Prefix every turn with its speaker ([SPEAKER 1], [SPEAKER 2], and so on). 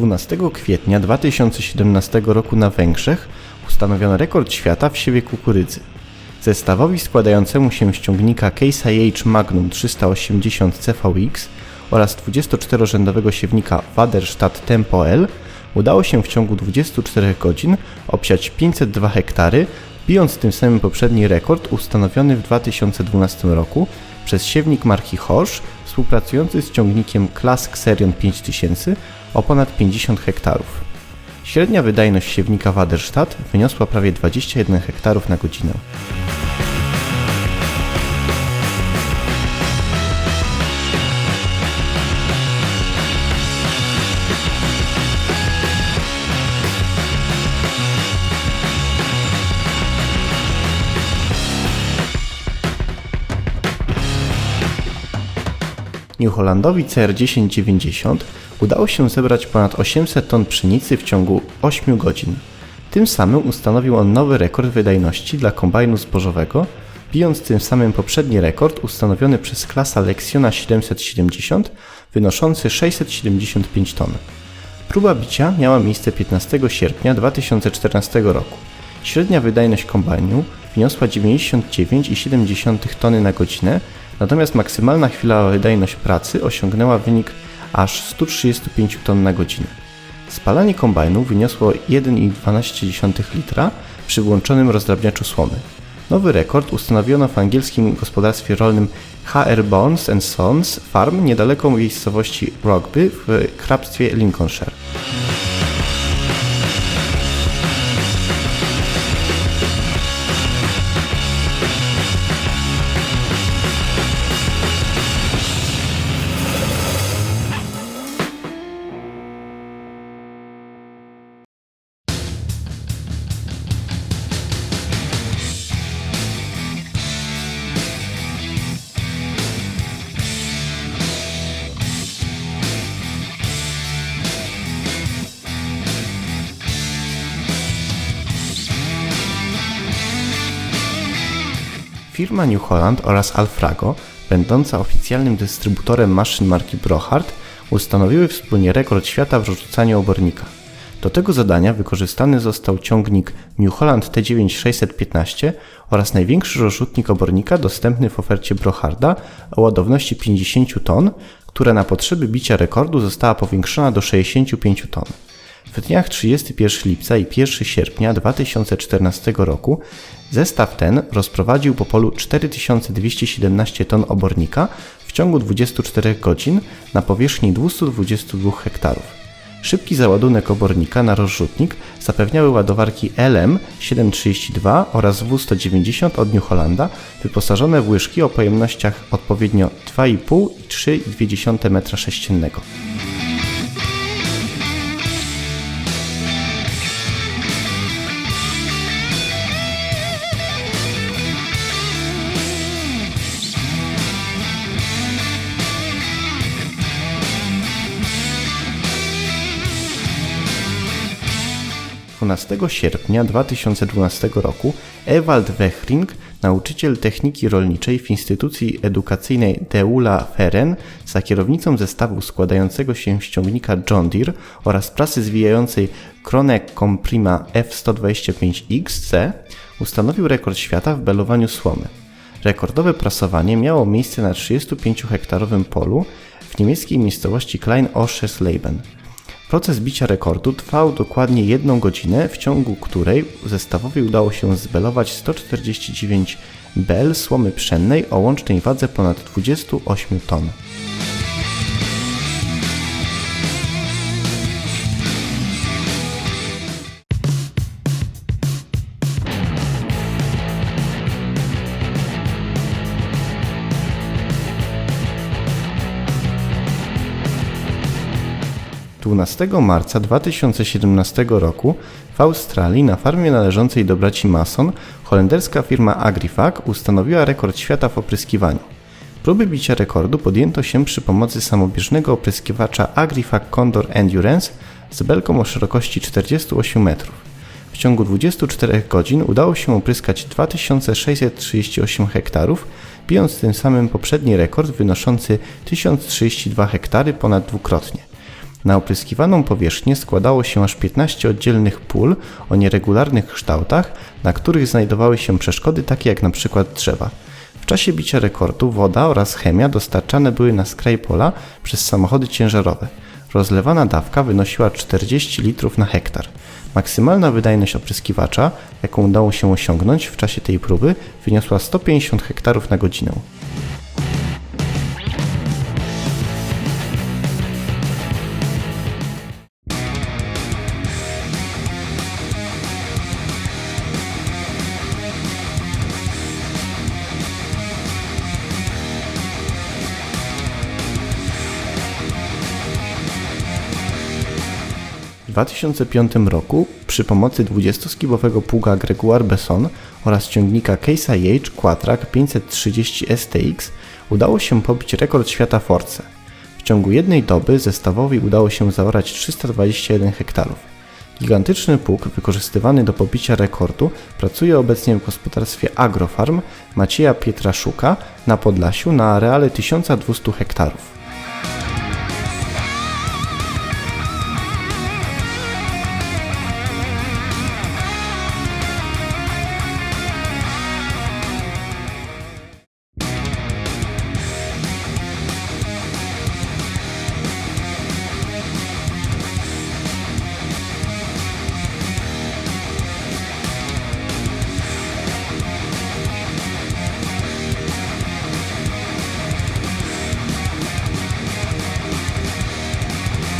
[SPEAKER 1] 12 kwietnia 2017 roku na Węgrzech ustanowiono rekord świata w siewie kukurydzy. Zestawowi składającemu się z ciągnika Case IH Magnum 380 CVX oraz 24-rzędowego siewnika Waderstadt Tempo L udało się w ciągu 24 godzin obsiać 502 hektary, bijąc tym samym poprzedni rekord ustanowiony w 2012 roku przez siewnik marki Horsch współpracujący z ciągnikiem Classic Serion 5000 o ponad 50 hektarów. Średnia wydajność siewnika Waderstadt wyniosła prawie 21 hektarów na godzinę. New Hollandowi CR1090 udało się zebrać ponad 800 ton pszenicy w ciągu 8 godzin. Tym samym ustanowił on nowy rekord wydajności dla kombajnu zbożowego, bijąc tym samym poprzedni rekord ustanowiony przez klasa Lexiona 770 wynoszący 675 ton. Próba bicia miała miejsce 15 sierpnia 2014 roku. Średnia wydajność kombajnu wyniosła 99,7 tony na godzinę, natomiast maksymalna chwilowa wydajność pracy osiągnęła wynik aż 135 ton na godzinę. Spalanie kombajnu wyniosło 1,12 litra przy włączonym rozdrabniaczu słomy. Nowy rekord ustanowiono w angielskim gospodarstwie rolnym HR Barnes Sons Farm niedaleko miejscowości Rugby w hrabstwie Lincolnshire. Firma New Holland oraz Alfrago, będąca oficjalnym dystrybutorem maszyn marki Brochard, ustanowiły wspólnie rekord świata w rozrzucaniu obornika. Do tego zadania wykorzystany został ciągnik New Holland T9615 oraz największy rozrzutnik obornika dostępny w ofercie Brocharda o ładowności 50 ton, która na potrzeby bicia rekordu została powiększona do 65 ton. W dniach 31 lipca i 1 sierpnia 2014 roku zestaw ten rozprowadził po polu 4217 ton obornika w ciągu 24 godzin na powierzchni 222 hektarów. Szybki załadunek obornika na rozrzutnik zapewniały ładowarki LM 732 oraz W190 od New wyposażone w łyżki o pojemnościach odpowiednio 2,5 i 3,2 m3. 12 sierpnia 2012 roku Ewald Wechring, nauczyciel techniki rolniczej w instytucji edukacyjnej Deula Feren za kierownicą zestawu składającego się z ciągnika John Deere oraz prasy zwijającej Krone Comprima F125XC ustanowił rekord świata w belowaniu słomy. Rekordowe prasowanie miało miejsce na 35-hektarowym polu w niemieckiej miejscowości Klein Oschersleben. Proces bicia rekordu trwał dokładnie jedną godzinę, w ciągu której zestawowi udało się zbelować 149 bel słomy pszennej o łącznej wadze ponad 28 ton. 12 marca 2017 roku w Australii na farmie należącej do braci Mason holenderska firma Agrifac ustanowiła rekord świata w opryskiwaniu. Próby bicia rekordu podjęto się przy pomocy samobieżnego opryskiwacza Agrifac Condor Endurance z belką o szerokości 48 metrów. W ciągu 24 godzin udało się opryskać 2638 hektarów, bijąc tym samym poprzedni rekord wynoszący 1032 hektary ponad dwukrotnie. Na opryskiwaną powierzchnię składało się aż 15 oddzielnych pól o nieregularnych kształtach, na których znajdowały się przeszkody takie jak przykład drzewa. W czasie bicia rekordu woda oraz chemia dostarczane były na skraj pola przez samochody ciężarowe. Rozlewana dawka wynosiła 40 litrów na hektar. Maksymalna wydajność opryskiwacza, jaką udało się osiągnąć w czasie tej próby, wyniosła 150 hektarów na godzinę. W 2005 roku przy pomocy 20-skibowego pługa Gregoire Besson oraz ciągnika Case IH Quatrac 530 STX udało się pobić rekord świata Force. W ciągu jednej doby zestawowi udało się zaorać 321 hektarów. Gigantyczny pług wykorzystywany do pobicia rekordu pracuje obecnie w gospodarstwie Agrofarm Macieja Pietraszuka na Podlasiu na areale 1200 hektarów.